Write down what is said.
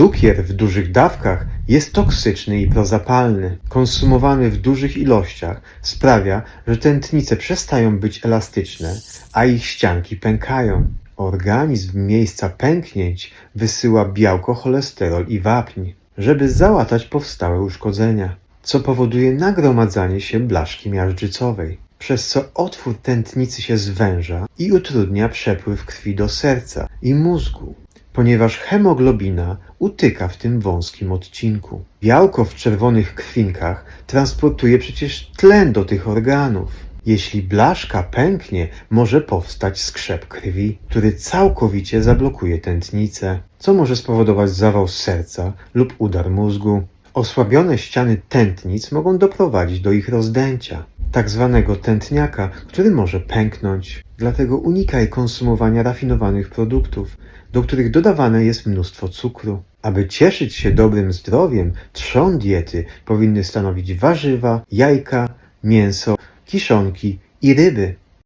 Cukier w dużych dawkach jest toksyczny i prozapalny. Konsumowany w dużych ilościach sprawia, że tętnice przestają być elastyczne, a ich ścianki pękają. Organizm w miejsca pęknięć wysyła białko, cholesterol i wapń, żeby załatać powstałe uszkodzenia, co powoduje nagromadzanie się blaszki miażdżycowej, przez co otwór tętnicy się zwęża i utrudnia przepływ krwi do serca i mózgu, ponieważ hemoglobina utyka w tym wąskim odcinku. Białko w czerwonych krwinkach transportuje przecież tlen do tych organów. Jeśli blaszka pęknie, może powstać skrzep krwi, który całkowicie zablokuje tętnicę, co może spowodować zawał serca lub udar mózgu. Osłabione ściany tętnic mogą doprowadzić do ich rozdęcia, tak zwanego tętniaka, który może pęknąć. Dlatego unikaj konsumowania rafinowanych produktów, do których dodawane jest mnóstwo cukru. Aby cieszyć się dobrym zdrowiem, trzon diety powinny stanowić warzywa, jajka, mięso, kiszonki i ryby.